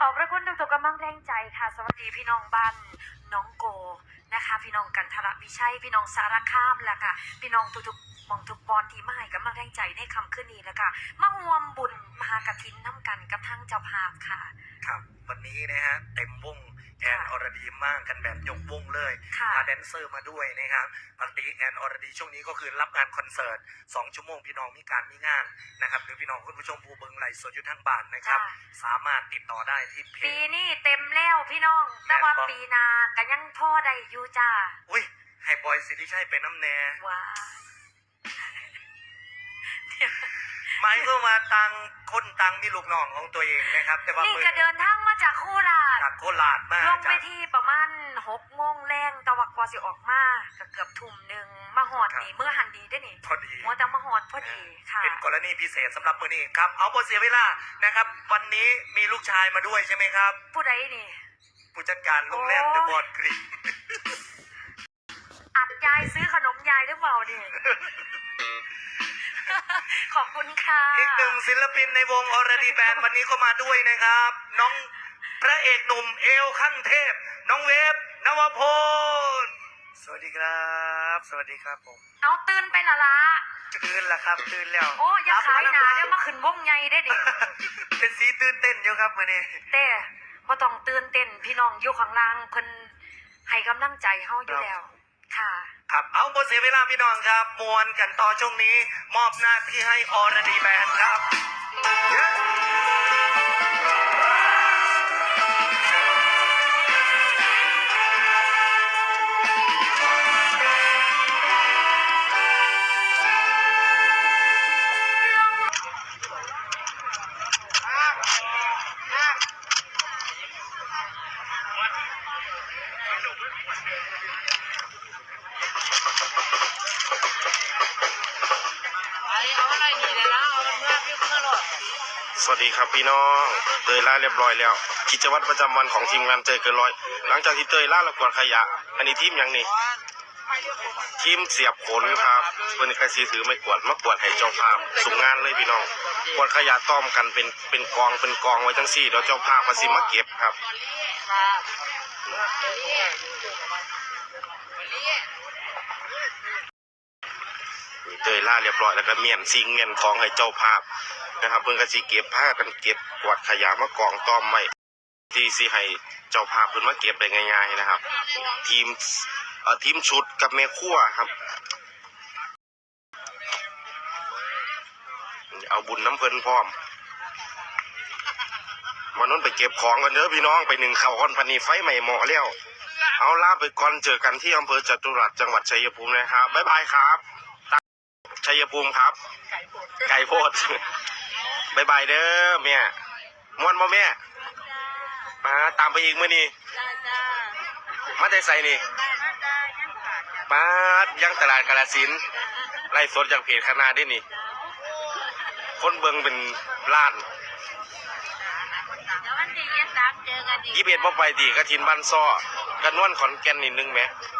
ขอบพระคุณทุกๆกำลังแรงใจค่ะ สวัสดีพี่น้องบ้านน้องโกนะคะ พี่น้องกันทรวิชัยพี่น้องสารคามแล้วค่ะ พี่น้องทุกๆมองทุกบอลที่มาให้กำลังแรงใจในคำขึ้นนี้แล้วค่ะมาห่วมบุญมหากทินน้ำกันกับทั้งเจ้าภาพค่ะ ครับ วันนี้นะฮะเต็มวง แอนอรดีมากกันแบบยกวงเลยค่ะพาแดนเซอร์มาด้วยนะครับปกติแอนอรดีช่วงนี้ก็คือรับงานคอนเสิร์ต2ชั่วโมงพี่น้องมีการมีงานนะครับ หรือพี่น้องคุณผู้ชมผู้เบิงไหลฟ์สดอยู่ทางบ้านนะครับ ค่ะ สามารถติดต่อได้ที่เพปีจ นี้เต็มแล้วพี่น้อง แต่ว่าแม่นบ่ ปีหนาก็ยังพ่อได้อยู่จ้าอุ้ยให้บอยสิริชัยเป็นน้ำแน่ว้า หมายก็มาตังคนตังมีลูกน้องของตัวเองนะครับ แต่ว่านี่มือก็เดินทางมาจากโคราชจากโคราชมาลงจาไปกที่ประมาณหกโมงแรงตะวักกว่าสิออกมาก็เกือบทุ่มหนึ่งมาหอดครับนี่เมื่อหันดีได้อนี่พอดี มัวแต่มาหอดพอดีค่ะ เป็นกรณีพิเศษสำหรับมือนี้ครับเอาบทเสียเวลานะครับ วันนี้มีลูกชายมาด้วยใช่ไหมครับ ผู้ใดนี่ ผู้จัดการโรงแรมโอ้ยเดอะบอลกรีนอัดยายซื้อขนมยายหรือเปล่านี่ ขอบคุณค่ะอีกหนึ่งศิลปินในวงอรดีแบนวันนี้ก็มาด้วยนะครับ น้องพระเอกหนุ่มเอลขั้นเทพ น้องเวฟนวพลสวัสดีครับ สวัสดีครับผมเอาตื่นไปละละตื่นแล้วครับตื่นแล้วโอ้อย่าขายหนารับเดี๋ยวมาขึ้นวงใหญ่ได้อดิเป็นสีตื่นเต้นอยู่ครับมื่อนี้เต้บ่ต้องตื่นเต้นพี่น้องอยู่ข้างล่างเพิ่นให้กำลังใจเฮาอยู่แล้วค่ะ ครับเอาบทเสียเวลาพี่น้องครับมวนกันต่อช่วงนี้ มอบหน้าที่ให้อรดีแบนครับ สวัสดีครับพี่น้องเตยล่าเรียบร้อยแล้ว กิจวัตรประจำวันของทีมงานเตยเกินร้อย หลังจากที่เตยล่าแล้วกวาดขยะ อันนี้ทีมยังนี่ทีมเสียบขนครับเพิ่นกระสีถือไม่กวดมากวดให้เจ้าภาพสุ่มงานเลยพี่น้องกวดขยะต้อมกันเป็นเป็นกองเป็นกองไว้จังสี่เดี๋ยวเจ้าภาพมาสิมาเก็บครับ เตยล่าเรียบร้อยแล้วก็เมียนซิงเมียนของให้เจ้าภาพนะครับเพิ่นก็สิเก็บผ้ากันเก็บกวาดขยะมากองต้อมไว้ที่สิให้เจ้าภาพเพิ่นมาเก็บได้ง่ายๆนะครับ ทีมเอ่อทีมชุดกับแม่ครัวครับ เอาบุญน้ำเพิ่นพร้อมวันนั้นไปเก็บของกันเด้อพี่น้องไปหนึ่งเข่าก่อนพันนี้ไฟใหม่เหมาะแล้วเอาล่าไปก่อนเจอกันที่อำเภอจตุรัสจังหวัดชัยภูมินะครับบ๊ายบายครับ ชัยภูมิครับไก่โพดบายบายเด้อแม่ม่วนบ่แม่ มาตามไปอีกมื้อนี้มาแต่ใส่นี่มายังตลาดกาลสินธุ์ไล่สดจากเพจคณะได้นี่ คนเบิงเป็นล้านเดี๋ยววันที่ยี่สิบสามเจอกันอีกยี่เบ็ดบ่ไปตีกระทินบ้านซ้อกันนวนขอนแก่นนิดนึงไหมค